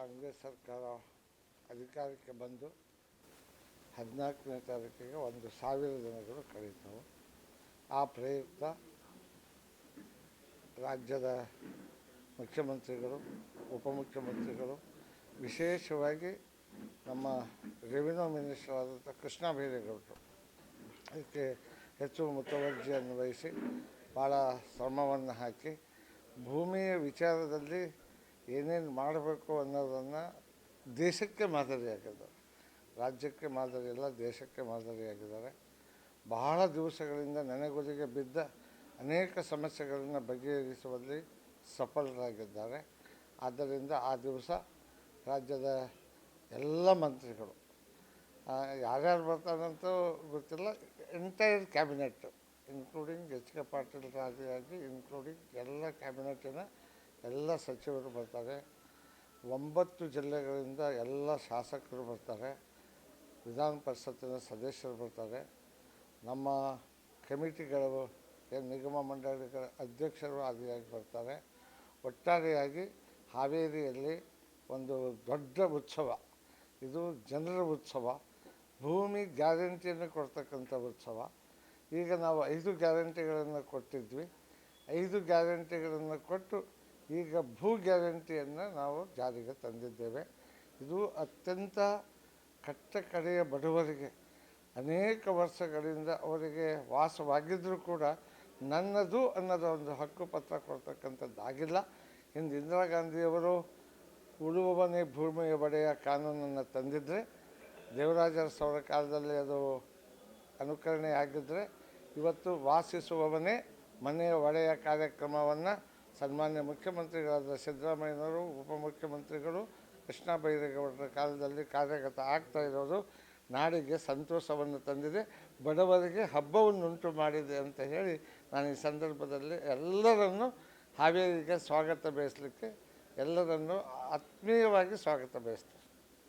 ಕಾಂಗ್ರೆಸ್ ಸರ್ಕಾರ ಅಧಿಕಾರಕ್ಕೆ ಬಂದು ಹದಿನಾಲ್ಕನೇ ತಾರೀಕಿಗೆ ಒಂದು ಸಾವಿರ ದಿನಗಳು ಕಳೀತವೆ ಆ ಪ್ರಯುಕ್ತ ರಾಜ್ಯದ ಮುಖ್ಯಮಂತ್ರಿಗಳು, ಉಪಮುಖ್ಯಮಂತ್ರಿಗಳು, ವಿಶೇಷವಾಗಿ ನಮ್ಮ ರೆವಿನ್ಯೂ ಮಿನಿಸ್ಟರ್ ಆದಂಥ ಕೃಷ್ಣ ಬೈರೇಗೌಡರು. ಅದಕ್ಕೆ ಹೆಚ್ಚು ಮುತುವರ್ಜಿಯನ್ನು ವಹಿಸಿ ಭಾಳ ಶ್ರಮವನ್ನು ಹಾಕಿ ಭೂಮಿಯ ವಿಚಾರದಲ್ಲಿ ಏನೇನು ಮಾಡಬೇಕು ಅನ್ನೋದನ್ನು ದೇಶಕ್ಕೆ ಮಾದರಿಯಾಗಿದ್ದಾರೆ ರಾಜ್ಯಕ್ಕೆ ಮಾದರಿ ಇಲ್ಲ ದೇಶಕ್ಕೆ ಮಾದರಿಯಾಗಿದ್ದಾರೆ ಬಹಳ ದಿವಸಗಳಿಂದ ನೆನೆಗುದಿಗೆ ಬಿದ್ದ ಅನೇಕ ಸಮಸ್ಯೆಗಳನ್ನು ಬಗೆಹರಿಸುವಲ್ಲಿ ಸಫಲರಾಗಿದ್ದಾರೆ. ಆದ್ದರಿಂದ ಆ ದಿವಸ ರಾಜ್ಯದ ಎಲ್ಲ ಮಂತ್ರಿಗಳು ಯಾರ್ಯಾರು ಬರ್ತಾರಂತೂ ಗೊತ್ತಿಲ್ಲ. Entire cabinet including H K Patil ರಾಜಿಯಾಗಿ including ಎಲ್ಲ ಕ್ಯಾಬಿನೆಟ್ಟಿನ ಎಲ್ಲ ಸಚಿವರು ಬರ್ತಾರೆ. ಒಂಬತ್ತು ಜಿಲ್ಲೆಗಳಿಂದ ಎಲ್ಲ ಶಾಸಕರು ಬರ್ತಾರೆ. ವಿಧಾನ ಪರಿಷತ್ತಿನ ಸದಸ್ಯರು ಬರ್ತಾರೆ. ನಮ್ಮ ಕಮಿಟಿಗಳು ಏನು ನಿಗಮ ಮಂಡಳಿಗಳ ಅಧ್ಯಕ್ಷರು ಆದಿಯಾಗಿ ಬರ್ತಾರೆ. ಒಟ್ಟಾರೆಯಾಗಿ ಹಾವೇರಿಯಲ್ಲಿ ಒಂದು ದೊಡ್ಡ ಉತ್ಸವ. ಇದು ಜನರ ಉತ್ಸವ. ಭೂಮಿ ಗ್ಯಾರಂಟಿಯನ್ನು ಕೊಡ್ತಕ್ಕಂಥ ಉತ್ಸವ. ಈಗ ನಾವು ಐದು ಗ್ಯಾರಂಟಿಗಳನ್ನು ಕೊಟ್ಟಿದ್ವಿ. ಐದು ಗ್ಯಾರಂಟಿಗಳನ್ನು ಕೊಟ್ಟು ಈಗ ಭೂ ಗ್ಯಾರಂಟಿಯನ್ನು ನಾವು ಜಾರಿಗೆ ತಂದಿದ್ದೇವೆ. ಇದು ಅತ್ಯಂತ ಕಟ್ಟ ಕಡೆಯ ಬಡವರಿಗೆ, ಅನೇಕ ವರ್ಷಗಳಿಂದ ಅವರಿಗೆ ವಾಸವಾಗಿದ್ದರೂ ಕೂಡ ನನ್ನದು ಅನ್ನೋದು ಒಂದು ಹಕ್ಕು ಪತ್ರ ಕೊಡ್ತಕ್ಕಂಥದ್ದಾಗಿಲ್ಲ. ಇಂದು ಇಂದಿರಾ ಗಾಂಧಿಯವರು ಉಳುವವನೇ ಭೂಮಿಯ ಬಡೆಯ ಕಾನೂನನ್ನು ತಂದಿದ್ದರೆ ದೇವರಾಜರ ಸೌರ ಕಾಲದಲ್ಲಿ ಅದು ಅನುಕರಣೆ ಆಗಿದ್ದರೆ ಇವತ್ತು ವಾಸಿಸುವವನೇ ಮನೆಯ ಒಡೆಯ ಕಾರ್ಯಕ್ರಮವನ್ನು ಸನ್ಮಾನ್ಯ ಮುಖ್ಯಮಂತ್ರಿಗಳಾದ ಸಿದ್ದರಾಮಯ್ಯನವರು, ಉಪಮುಖ್ಯಮಂತ್ರಿಗಳು, ಕೃಷ್ಣ ಬೈರೇಗೌಡರ ಕಾಲದಲ್ಲಿ ಕಾರ್ಯಗತ ಆಗ್ತಾ ಇರೋದು ನಾಡಿಗೆ ಸಂತೋಷವನ್ನು ತಂದಿದೆ, ಬಡವರಿಗೆ ಹಬ್ಬವನ್ನುಂಟು ಮಾಡಿದೆ ಅಂತ ಹೇಳಿ ನಾನು ಈ ಸಂದರ್ಭದಲ್ಲಿ ಎಲ್ಲರನ್ನು ಹಾವೇರಿಗೆ ಸ್ವಾಗತ ಬಯಸಲಿಕ್ಕೆ ಎಲ್ಲರನ್ನು ಆತ್ಮೀಯವಾಗಿ ಸ್ವಾಗತ ಬಯಸ್ತೇನೆ.